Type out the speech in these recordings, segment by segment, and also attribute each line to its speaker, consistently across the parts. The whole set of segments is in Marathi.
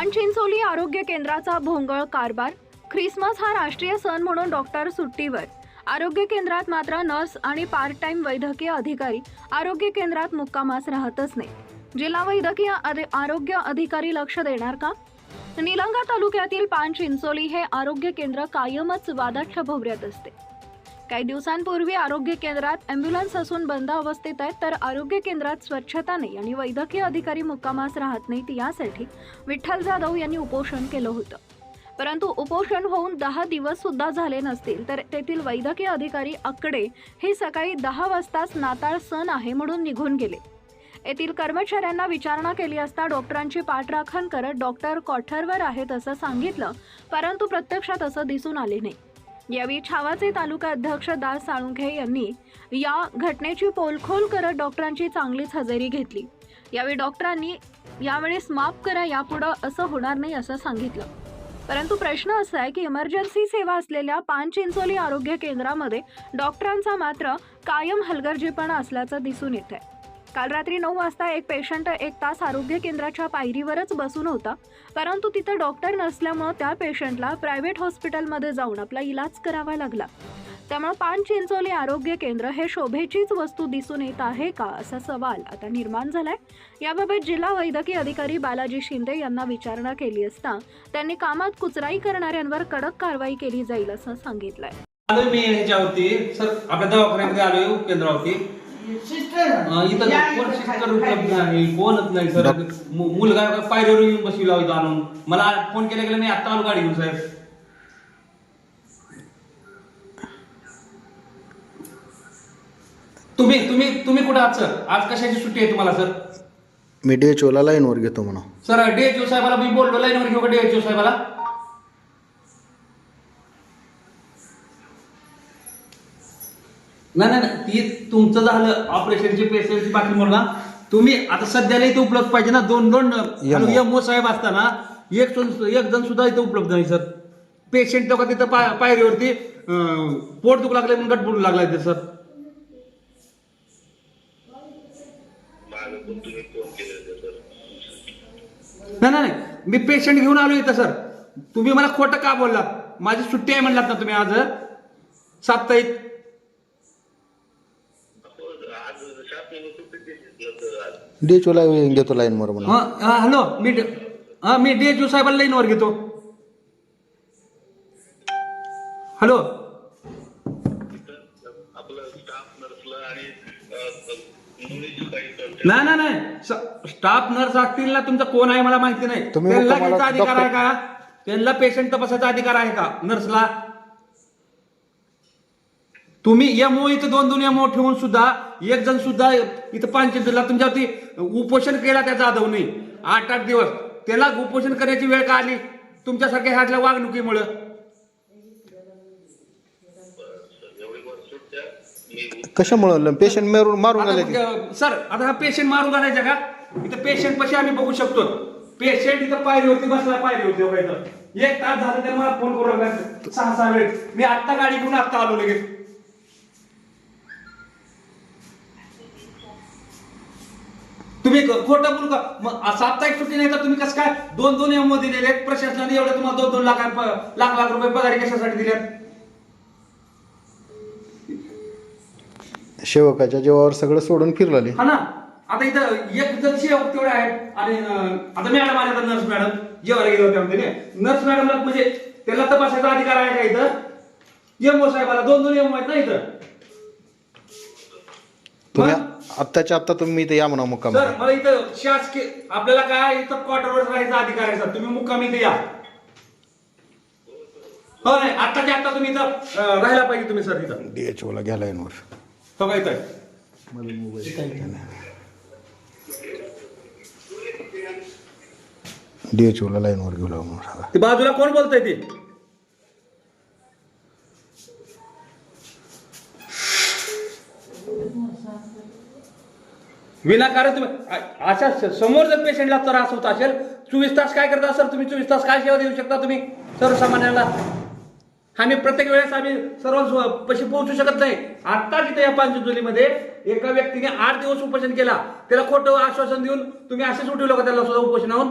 Speaker 1: पानचिंचोली आरोग्य केंद्राचा भोंगळ कारभार. ख्रिसमस हा राष्ट्रीय सण म्हणून डॉक्टर सुट्टीवर. आरोग्य केंद्रात मात्र नर्स आणि पार्ट टाइम वैद्यकीय अधिकारी आरोग्य केंद्रात मुक्कामास राहतच नाही. जिल्हा वैद्यकीय आरोग्य अधिकारी लक्ष देणार का? निलंगा तालुक्यातील पानचिंचोली हे आरोग्य केंद्र कायमच वादाच्या भोवऱ्यात असते. काही दिवसांपूर्वी आरोग्य केंद्रात अँब्युलन्स असून बंद अवस्थेत आहेत तर आरोग्य केंद्रात स्वच्छता नाही आणि वैद्यकीय अधिकारी मुक्कामास राहत नाहीत यासाठी विठ्ठल जाधव यांनी उपोषण केलं होतं. परंतु उपोषण होऊन दहा दिवस सुद्धा झाले नसतील तर तेथील वैद्यकीय अधिकारी आकडे हे सकाळी दहा वाजताच नाताळ सण आहे म्हणून निघून गेले. येथील कर्मचाऱ्यांना विचारणा केली असता डॉक्टरांची पाठराखण करत डॉक्टर कॉठरवर आहेत असं सांगितलं परंतु प्रत्यक्षात असं दिसून आले नाही. यावेळी छावाचे तालुका अध्यक्ष दास साळुंखे यांनी या घटनेची पोलखोल करत डॉक्टरांची चांगलीच हजेरी घेतली. यावेळी डॉक्टरांनी यावेळेस माफ करा यापुढं असं होणार नाही असं सांगितलं. परंतु प्रश्न असा आहे की इमर्जन्सी सेवा असलेल्या पानचिंचोली आरोग्य केंद्रामध्ये डॉक्टरांचा मात्र कायम हलगर्जीपणा असल्याचं दिसून येत आहे काल रात्री नऊ वाजता एक पेशंट एक तास आरोग्य केंद्राच्या पायरीवरच बसून होता. परंतु तिथं डॉक्टर नसल्यामुळं त्या पेशंटला प्रायव्हेट हॉस्पिटलमध्ये जाऊन आपला इलाज करावा लागला. त्यामुळे पानचिंचोली आरोग्य केंद्र हे शोभेचीच वस्तू दिसून येत आहे का असा सवाल आता निर्माण झालाय. याबाबत जिल्हा वैद्यकीय अधिकारी बालाजी शिंदे यांना विचारणा केली असता त्यांनी कामात कुचराई करणाऱ्यांवर कडक कारवाई केली जाईल असं सांगितलंय.
Speaker 2: आलोय मी ह्याच्यावरती सर आपल्या दवाखान्यामध्ये आलोय केंद्रावरती. अं, इथं कोण शिस्टर उपलब्ध नाही कोणच नाही सर. मु- मुलगा पायरीवर येऊन बसविला इथं आणून. मला फोन केला गेला नाही आता आलो गाडी घेऊन साहेब तुम्ही तुम्ही तुम्ही कुठे आहात सर? आज कशाची सुट्टी आहे तुम्हाला सर?
Speaker 3: मी डीएचओला लाईनवर घेतो म्हणा.
Speaker 2: सर डीएचओ साहेबाला मी बोललो लाईनवर घेऊ का डीएचओ साहेबाला? नाही नाही नाही ती तुमचं झालं ऑपरेशनची पेशंटची बाकी म्हणून ना तुम्ही आता सध्याला इथे उपलब्ध पाहिजे ना दोन दोन
Speaker 3: यमो.
Speaker 2: यमो साहेब असताना एक जण एक जण सुद्धा इथे उपलब्ध नाही सर. पेशंट लोक तिथं पाय- पायरीवरती पोट दुखू लागले म्हणून गटबुडू लागलाय ते सर. नाही नाही नाही. मी पेशंट घेऊन आलो इथं सर. तुम्ही मला खोटं का बोललात? माझी सुट्टी आहे म्हणलात ना तुम्ही आज साप्ताहिक.
Speaker 3: डीएचओला घेतो लाईनवर म्हणा
Speaker 2: हा हा, हॅलो मी ड- हा मी डीएचओ साहेबाला लाईनवर घेतो. हॅलो. नाही नाही नाही. स- स्टाफ नर्स असतील ना तुमचा कोण आहे मला माहिती नाही.
Speaker 3: तुम्ही
Speaker 2: त्यांना घ्यायचा अधिकार आहे का? त्यांना पेशंट तपासायचा अधिकार आहे का नर्सला तुम्ही एमओ इथं दोन दोन एमओ ठेवून सुद्धा एक जण सुद्धा इथं पांचेला तुमच्यावरती उपोषण केला त्या जाधवने. आठ आठ दिवस. त्याला उपोषण करण्याची वेळ का आली? तुमच्यासारख्या ह्यातल्या वागणुकीमुळं.
Speaker 3: कशामुळं? पेशंट मारून मारून
Speaker 2: सर आता हा पेशंट मारून घालायचा का? इथं पेशंट पशी आम्ही बघू शकतो. पेशंट इथं पायरीवरती बसला पायरीवरती एक तास झाला तर मला फोन करू लागला. सहा सहा वेळ मी आत्ता गाडी घेऊन आत्ता आलो लगेच. तुम्ही खोटं बोलू का? मग साप्ताहिक सुट्टी नाही तर तुम्ही कसं काय? दोन दोन एम दिलेले आहेत. प्रशासनाने एवढे तुम्हाला दोन दोन लाख लाख लाख रुपये पगारी कशासाठी दिल्यात
Speaker 3: सेवकाच्या जीवावर सगळं सोडून फिरलाले
Speaker 2: हा ना? आता इथं एक जण सेवक तेवढे आहेत आणि आता मॅडम आल्या तर नर्स मॅडम जेवायला गेलो आमच्याने नर्स मॅडमला म्हणजे त्याला तपासायचा अधिकार आहे का इथं? एमओ साहेबाला दोन दोन एमओ आहेत ना इथं?
Speaker 3: आत्ताच्या आत्ता तुम्ही इथे या म्हणा मुक्काम.
Speaker 2: सर मला इथं शासकीय आपल्याला काय इथं क्वार्टरवर राहायचा अधिकार आहे सर? तुम्ही मुक्कामी इथे या. हो नाही आत्ताच्या आत्ता तुम्ही इथं अं, राहायला पाहिजे तुम्ही सर इथं.
Speaker 3: डीएचओला घ्या लाईनवर
Speaker 2: हो का इथं?
Speaker 3: डीएचओला लाईनवर घेऊ लागून सांगा.
Speaker 2: ते बाजूला कोण बोलतंय ते? विनाकारण तुम्ही अशा समोर जर पेशंटला त्रास होत असेल चोवीस तास काय करता सर तुम्ही? चोवीस तास काय सेवा देऊ शकता तुम्ही? सर्वसामान्यांना. आम्ही प्रत्येक वेळेस आम्ही सर्व पशी पोहोचू शकत नाही. आत्ता तिथे या पांचजुलीमध्ये एका व्यक्तीने आठ दिवस उपोषण केला त्याला खोटं आश्वासन देऊन तुम्ही असेच उठवलं का त्याला सुद्धा उपोषणाहून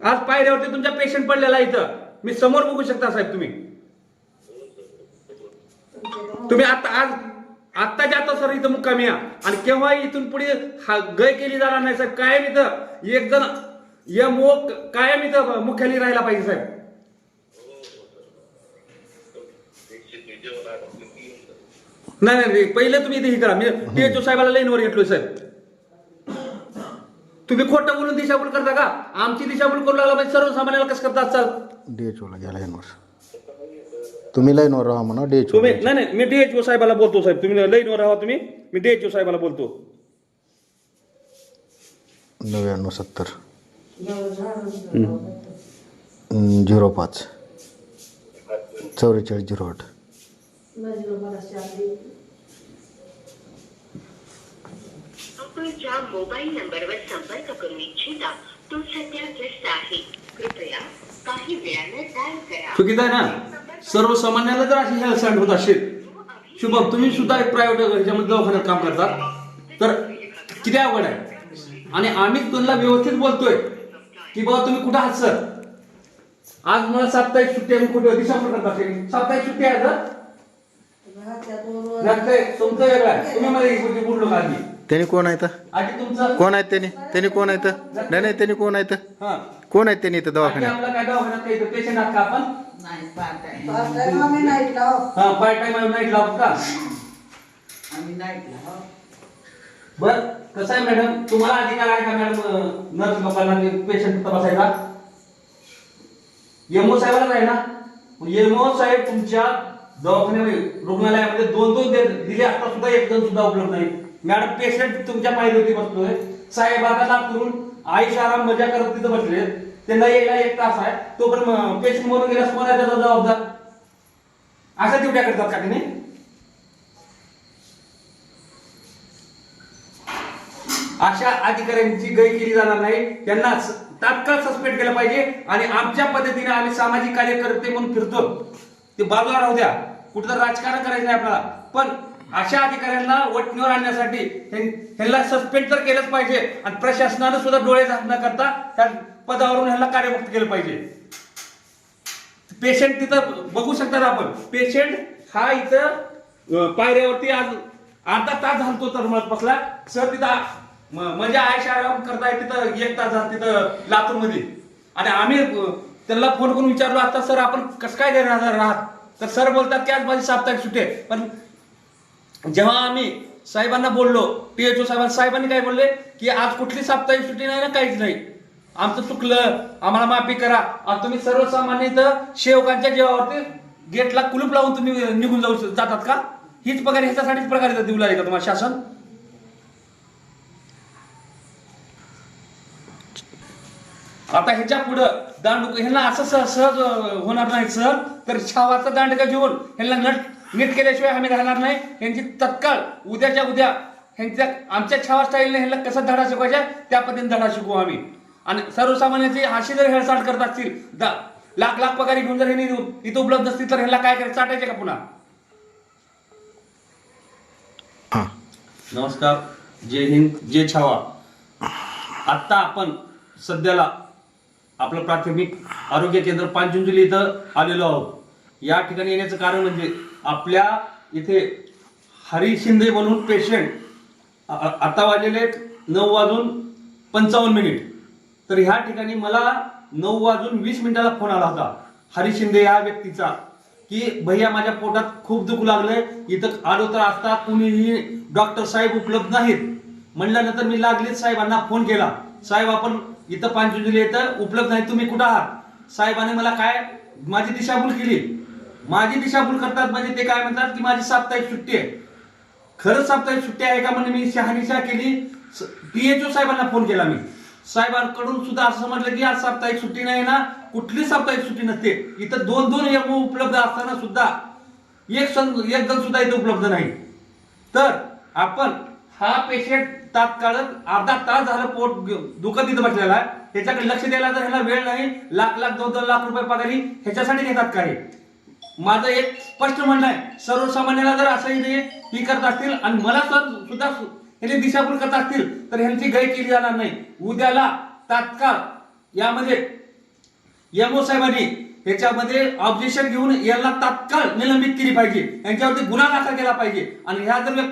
Speaker 2: आज पायऱ्यावरती तुमच्या पेशंट पडलेला इथं. मी समोर बघू शकता साहेब तुम्ही. तुम्ही आता आज आत्ताच्या आता सर इथं मुक्कामी या. आणि केव्हा इथून पुढे हा गय केली जाणार नाही साहेब. कायम इथं एक जण यम ओ कायम इथं मुख्यालय राहायला पाहिजे साहेब.
Speaker 4: मी.
Speaker 2: नाही नाही पहिले तुम्ही इथे हे करा. मी टीएचओ साहेबाला लाईनवर घेतलोय साहेब. तुम्ही खोटं बोलून दिशाभूल करता का? आमची दिशाभूल करू लागला म्हणजे सर्वसामान्याला कसं करता चाल
Speaker 3: डी एच ओला घ्या लाईनवर. तुम्ही लाईनवर राहा म्हणा डी एच ओ
Speaker 2: तुम्ही नाही नाही मी डीएचओ साहेबाला बोलतो साहेब. तुम्ही लाईनवर राहा तुम्ही मी डीएचओ साहेबाला बोलतो.
Speaker 3: नव्याण्णव सत्तर. झिरो पाच. चौवेचाळीस झिरो आठ.
Speaker 5: आपण ज्या मोबाईल नंबरवर संपर्क करू इच्छिता तो सध्या व्यस्त आहे. कृपया काही वेळानं डायल करा.
Speaker 2: चुकीचं आहे ना? सर्वसामान्याला जर अशी हेळसांड होत असेल शुभम तुम्ही सुद्धा एक प्रायव्हेट ह्याच्यामध्ये दवाखान्यात काम करतात तर किती अवघड आहे? आणि आम्ही तुम्हाला व्यवस्थित बोलतोय की बाबा तुम्ही कुठं आहात सर आज मला साप्ताहिक सुट्टी आहे मी कुठे दिशापूर करतात साप्ताहिक सुट्टी आहे सर तुमचं वेगळं आहे. तुम्ही मला इकडची बोललो का आधी?
Speaker 3: त्यांनी कोण
Speaker 2: तुमचं?
Speaker 3: कोण आहेत त्यांनी? त्यांनी कोण आहेत नाही नाही त्यांनी कोण आहेत
Speaker 2: हा.
Speaker 3: कोण आहेत त्यांनी इथं दवाखान्यात?
Speaker 2: काय दवाखान्यात पेशंट आहात का आपण?
Speaker 6: नाही पार्ट आहे
Speaker 7: आम्ही नाईट लाव
Speaker 2: हा पार्ट टाइम नाईट लावत का?
Speaker 6: आम्ही हो
Speaker 2: बर कसं आहे मॅडम तुम्हाला अधिकार आहे का मॅडम नर्स लोकांना पेशंट तपासायचा यमओ साहेबाला आहे ना? यमओ साहेब तुमच्या दवाखान्यामध्ये रुग्णालयामध्ये दोन दोन दे- दिले असता सुद्धा एक जण सुद्धा उपलब्ध नाही. मॅडम पेशंट तुमच्या पायरीवरती बसतोय. साहेब आता लाभ करून आईश आराम मजा करत तिथं बसले त्यांना यायला एक तास आहे. तोपर्यंत पेशंट मरून गेला कोण आहे त्याचा जबाबदार. अशा तेवढ्या करतात का नाही अशा अधिकाऱ्यांची गय केली जाणार नाही. त्यांना तात्काळ सस्पेंड केलं पाहिजे आणि आमच्या पद्धतीने आम्ही सामाजिक कार्यकर्ते म्हणून फिरतो. ते बाजूला राहू द्या. कुठं राजकारण करायचं नाही आपल्याला. पण अशा अधिकाऱ्यांना वटणीवर आणण्यासाठी ह्यांना सस्पेंड तर केलंच पाहिजे. आणि प्रशासनानं सुद्धा डोळे झाक न करता त्या पदावरून ह्याला कार्यमुक्त केलं पाहिजे. पेशंट तिथं बघू शकतात आपण. पेशंट हा इथं पायऱ्यावरती आज अर्धा तास झालतो तर मग बसला. सर तिथं म्हणजे आयशा आराम करताय तिथं एक तास झाला तिथं लातूरमध्ये. आणि आम्ही त्याला त्यांना फोन करून विचारलो आता सर आपण कसं काय देणार राहत? तर सर बोलतात की आज माझी साप्ताहिक सुट्टी आहे. पण जेव्हा आम्ही साहेबांना बोललो टीएचओ साहेबांना साहेबांनी काय बोलले? की आज कुठली साप्ताहिक सुट्टी नाही ना काहीच नाही. आमचं चुकलं आम्हाला माफी करा. आणि तुम्ही सर्वसामान्य इथं सेवकांच्या जेवावरती गेटला कुलूप लावून तुम्ही निघून जाऊ जातात का? हीच प्रकार ह्याच्यासाठीच प्रकार देऊ लागेल का तुम्हाला शासन? आता ह्याच्या पुढं दांड ह्यांना असं सहज सहज होणार नाही सर. तर छावाचा दांडका घेऊन ह्यांना नट नीट केल्याशिवाय आम्ही राहणार नाही. यांची तत्काळ उद्याच्या उद्या ह्यांच्या आमच्या छावा स्टाईलने ह्यांना कसा धडा शिकवायचा त्या पद्धतीने धडा शिकवू आम्ही. आणि सर्वसामान्यांची अशी जर हेळसाट करत असतील दा- लाख लाख पगारी घेऊन जर ह्यांनी इथं उपलब्ध असतील तर ह्यांना काय करायचं? चाटायचे का पुन्हा?
Speaker 3: हां.
Speaker 2: नमस्कार. जय हिंद जय छावा. आत्ता आपण सध्याला आपलं प्राथमिक आरोग्य केंद्र पांचुंजली इथं आलेलो आहोत. या ठिकाणी येण्याचं कारण म्हणजे आपल्या इथे हरी शिंदे म्हणून पेशंट आता वाजलेले आहेत नऊ वाजून पंचावन्न मिनिट. तर ह्या ठिकाणी मला नऊ वाजून वीस मिनिटाला फोन आला होता. हरी शिंदे या व्यक्तीचा. की भैया माझ्या पोटात खूप दुख लागलंय. इथं आलो तर असता कुणीही डॉक्टर साहेब उपलब्ध नाहीत. म्हणल्यानंतर मी लागलेच साहेबांना फोन केला. साहेब आपण इथं पांचुंजली इथं उपलब्ध नाही तुम्ही कुठं आहात? साहेबाने मला काय माझी दिशाभूल केली. माझी दिशाभूल करतात म्हणजे ते काय म्हणतात की माझी साप्ताहिक सुट्टी आहे. खरंच साप्ताहिक सुट्टी आहे का? म्हणजे मी शहानिशा केली. पीएचओ साहेबांना फोन केला मी. साहेबांकडून सुद्धा असं म्हटलं की आज साप्ताहिक सुट्टी नाही ना कुठली साप्ताहिक सुट्टी नसते. इथं दोन दोन एम उपलब्ध असताना सुद्धा एक सं एक जण सुद्धा इथं उपलब्ध नाही. तर आपण हा पेशंट तात्काळ अर्धा तास झालं पोट दुखत इथं बसलेला आहे. त्याच्याकडे लक्ष द्यायला जर ह्याला वेळ नाही लाख लाख दोन दोन लाख रुपये पगारी ह्याच्यासाठी घेतात काय माझं एक स्पष्ट म्हणणं आहे सर्वसामान्याला जर असंही नाही ही करत असतील आणि मला सुद्धा सु- दिशाभूल करत असतील तर ह्यांची गय केली जाणार नाही. उद्याला तात्काळ यामध्ये म्हणजे एमओ साहेबांनी याच्यामध्ये ऑब्जेक्शन घेऊन याला तात्काळ निलंबित केली पाहिजे. यांच्यावरती गुन्हा दाखल केला पाहिजे. आणि ह्या जर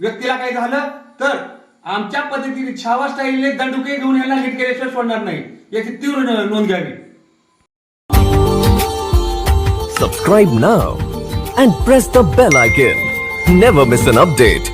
Speaker 2: व्यक्तीला काही झालं तर आमच्या पद्धतीने छावा स्टाईलने दंडुके घेऊन यांना हिट केल्याशिवाय सोडणार नाही. याची तीव्र नोंद घ्यावी.
Speaker 7: Subscribe now and press the bell icon never miss an update